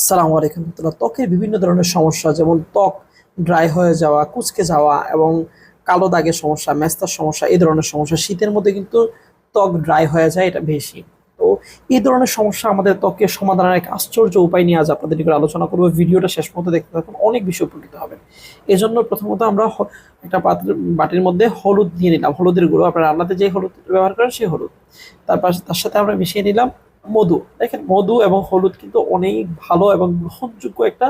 আসসালামু আলাইকুম। রহমতুল্লাহ ত্বকের বিভিন্ন ধরনের সমস্যা, যেমন ত্বক ড্রাই হয়ে যাওয়া, কুচকে যাওয়া এবং কালো দাগের সমস্যা, মেস্তার সমস্যা, এই ধরনের সমস্যা। শীতের মধ্যে কিন্তু ত্বক ড্রাই হয়ে যায়, এটা বেশি। তো এই ধরনের সমস্যা আমাদের ত্বকের সমাধানের এক আশ্চর্য উপায় নিয়ে আজ আপনাদের নিকট আলোচনা করব। ভিডিওটা শেষ পর্যন্ত দেখতে থাকুন, অনেক বেশি উপকৃত হবে এই জন্য প্রথমত আমরা একটা পাত্র বাটির মধ্যে হলুদ দিয়ে নিলাম। হলুদের গুঁড়ো, আপনার রান্নাতে যে হলুদ ব্যবহার করেন, সেই হলুদ। তারপর তার সাথে আমরা মিশিয়ে নিলাম। মধু। দেখেন মধু এবং হলুদ কিন্তু অনেক ভালো এবং গ্রহণযোগ্য একটা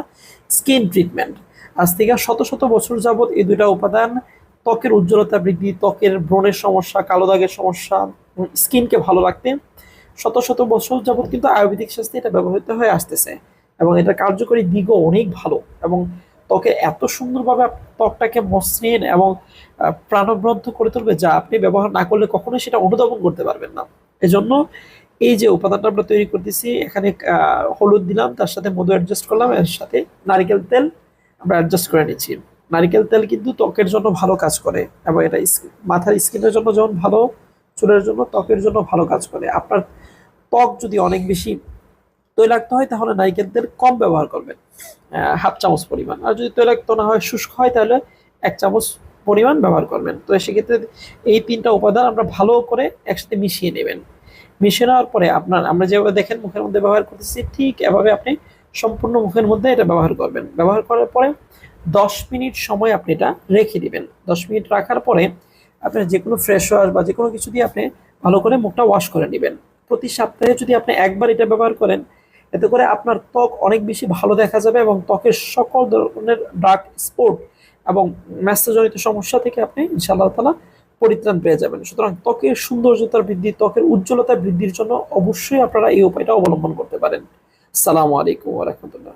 স্কিন ট্রিটমেন্ট আজ থেকে শত শত বছর যাবত এই দুইটা উপাদান ত্বকের উজ্জ্বলতা বৃদ্ধি ত্বকের ব্রণের সমস্যা কালো দাগের সমস্যা স্কিনকে ভালো রাখতে শত শত বছর যাবত কিন্তু আয়ুর্বেদিক শাস্ত্রে এটা ব্যবহৃত হয়ে আসতেছে এবং এটা কার্যকরী দিকও অনেক ভালো এবং ত্বকে এত সুন্দরভাবে ত্বকটাকে মসৃণ এবং আহ, প্রাণবদ্ধ করে তুলবে যা আপনি ব্যবহার না করলে কখনোই সেটা অনুধাবন করতে পারবেন না। এজন্য এই যে উপাদানটা আমরা তৈরি করতেছি, এখানে হলুদ দিলাম, তার সাথে মধু অ্যাডজাস্ট করলাম, এর সাথে নারিকেল তেল আমরা অ্যাডজাস্ট করে নিচ্ছি। নারকেল তেল কিন্তু ত্বকের জন্য ভালো কাজ করে এবং এটা মাথার স্কিনের জন্য যেমন ভালো, চুলের জন্য ত্বকের জন্য ভালো কাজ করে। আপনার ত্বক যদি অনেক বেশি তৈলাক্ত হয়, তাহলে নারিকেল তেল কম ব্যবহার করবেন হাফ চামচ পরিমাণ। আর যদি তৈলাক্ত না হয়, শুষ্ক হয়, তাহলে এক চামচ পরিমাণ ব্যবহার করবেন। তো সেক্ষেত্রে এই তিনটা উপাদান আমরা ভালো করে একসাথে মিশিয়ে নেবেন। মিশিয়ে নেওয়ার পরে আপনার, আমরা যেভাবে দেখেন মুখের মধ্যে ব্যবহার করতেছি, ঠিক এভাবে আপনি সম্পূর্ণ মুখের মধ্যে এটা ব্যবহার করবেন। ব্যবহার করার পরে দশ মিনিট সময় আপনি এটা রেখে দিবেন। দশ মিনিট রাখার পরে আপনার যে কোনো ফ্রেশ ওয়াশ বা যে কোনো কিছু দিয়ে আপনি ভালো করে মুখটা ওয়াশ করে নেবেন। প্রতি সপ্তাহে যদি আপনি একবার এটা ব্যবহার করেন, এতে করে আপনার ত্বক অনেক বেশি ভালো দেখা যাবে এবং ত্বকের সকল ধরনের ডার্ক স্পট এবং ম্যাসেজনিত সমস্যা থেকে আপনি, ইনশাআল্লাহ তালা পরিত্রাণ পেয়ে যাবেন। সুতরাং ত্বকের সৌন্দর্যতার বৃদ্ধি, ত্বকের উজ্জ্বলতা বৃদ্ধির জন্য অবশ্যই আপনারা এই উপায়টা অবলম্বন করতে পারেন। সালামু আলাইকুম রহমতুল্লাহ।